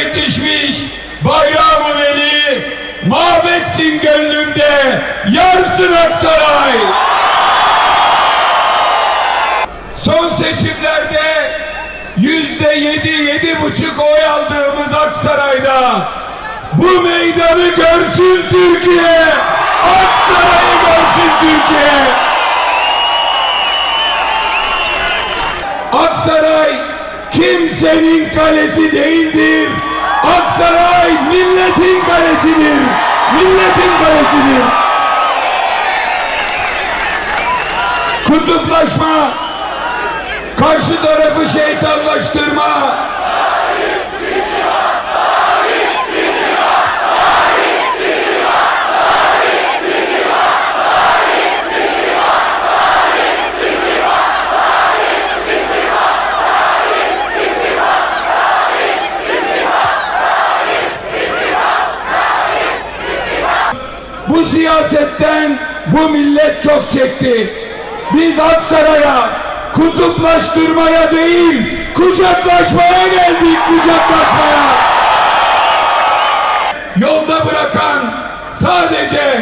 tek bayramı veli mahvetsin gönlümde yarsın Aksaray. Son seçimlerde yüzde yedi, yedi buçuk oy aldığımız Aksaray'da bu meydanı görsün Türkiye. Aksaray'ı görsün Türkiye. Aksaray kimsenin kalesi değildi. Milletin kalesidir. Kutuplaşma, karşı tarafı şeytanlaştırma, Bu siyasetten bu millet çok çekti. Biz Aksaray'a kutuplaştırmaya değil, kucaklaşmaya geldik, kucaklaşmaya. Yolda bırakan sadece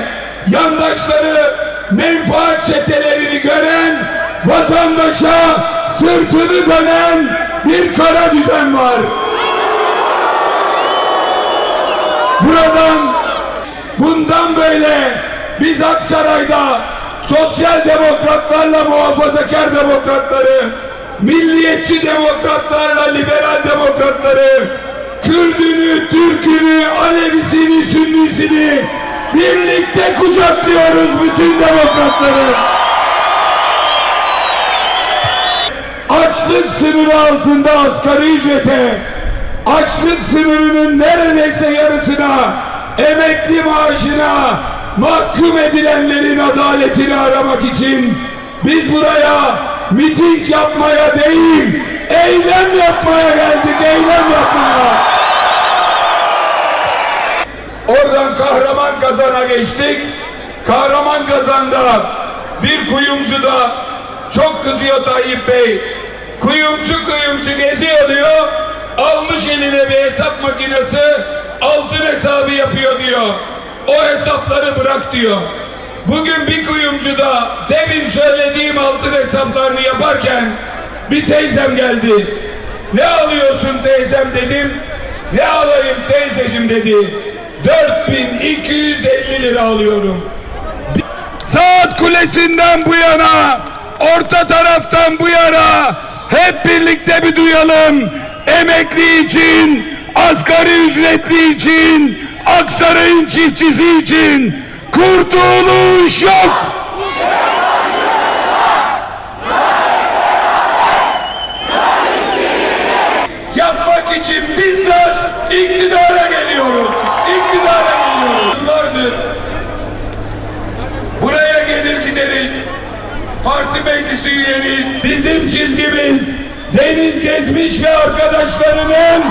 yandaşları menfaat çetelerini gören, vatandaşa sırtını dönen bir kara düzen var. Buradan Bundan böyle biz Aksaray'da sosyal demokratlarla muhafazakar demokratları, milliyetçi demokratlarla liberal demokratları, Kürdünü, Türkünü, Alevisini, Sünnisini birlikte kucaklıyoruz bütün demokratları. Açlık sınırı altında asgari ücrete, açlık sınırının neredeyse yarısına, emekli maaşına mahkum edilenlerin adaletini aramak için biz buraya miting yapmaya değil, eylem yapmaya geldik, eylem yapmaya. Oradan kahraman kazana geçtik. Kahraman kazanda bir kuyumcuda çok kızıyor Tayyip Bey. Kuyumcu kuyumcu geziyor diyor. Almış eline bir hesap makinesi altın hesabı yapıyor diyor. O hesapları bırak diyor. Bugün bir kuyumcuda demin söylediğim altın hesaplarını yaparken bir teyzem geldi. Ne alıyorsun teyzem dedim. Ne alayım teyzeciğim dedi. 4250 lira alıyorum. Saat kulesinden bu yana, orta taraftan bu yana hep birlikte bir duyalım. Emekli için, asgari ücretli için, Aksaray'ın çiftçisi için kurtuluş yok. Yapmak için bizzat iktidara geliyoruz. İktidara geliyoruz. Yıllardır buraya gelir gideriz. Parti meclisi üyeniz. Bizim çizgimiz Deniz Gezmiş ve arkadaşlarının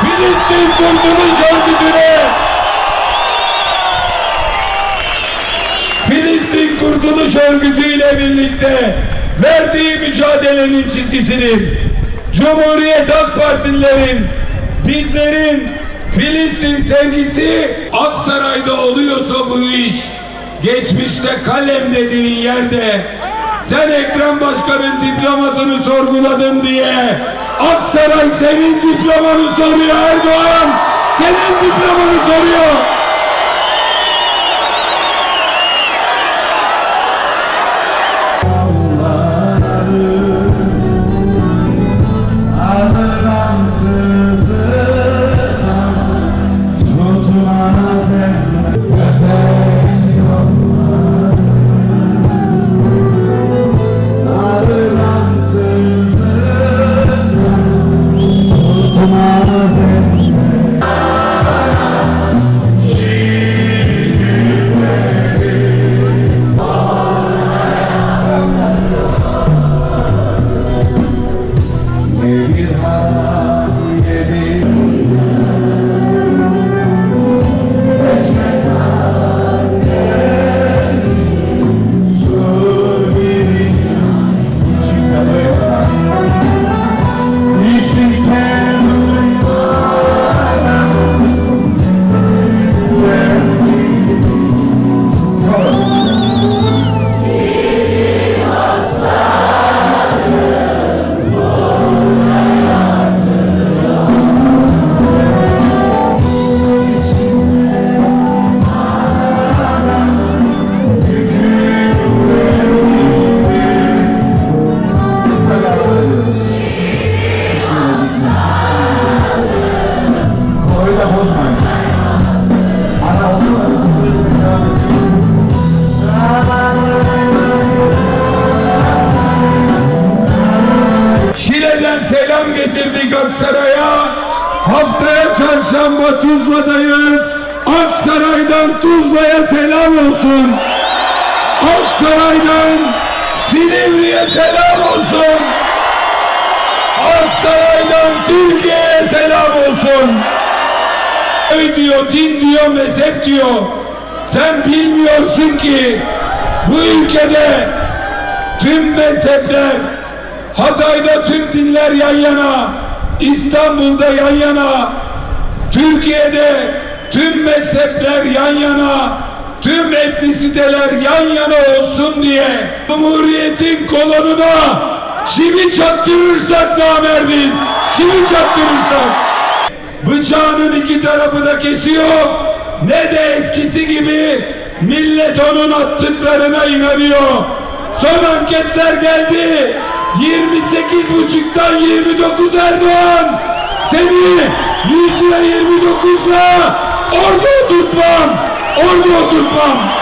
Filistin Kurtuluş Örgütü'ne Filistin Kurtuluş Örgütü ile birlikte verdiği mücadelenin çizgisidir. Cumhuriyet Halk Partililerin, bizlerin Filistin sevgisi Aksaray'da oluyorsa bu iş, geçmişte kalem dediğin yerde sen Ekrem Başkan'ın diplomasını sorguladın diye Aksaray senin diplomanı soruyor Erdoğan. Senin diplomanı soruyor. Senhor. Şile'den selam getirdik Aksaray'a. Haftaya çarşamba Tuzla'dayız. Aksaray'dan Tuzla'ya selam olsun. Aksaray'dan Silivri'ye selam olsun. Aksaray'dan Türkiye'ye selam olsun. Öy diyor, din diyor, mezhep diyor. Sen bilmiyorsun ki bu ülkede tüm mezhepler Hatay'da tüm dinler yana, İstanbul'da yan yana, Türkiye'de tüm mezhepler yan yana, tüm etnisiteler yan yana olsun diye Cumhuriyet'in kolonuna çivi çaktırırsak namerdiz, çivi çaktırırsak bıçağının iki tarafı da kesiyor ne de eskisi gibi millet onun attıklarına inanıyor. Son anketler geldi. 28 buçuktan 29 Erdoğan. Seni yüzde 29'la orada oturtmam. Orada oturtmam.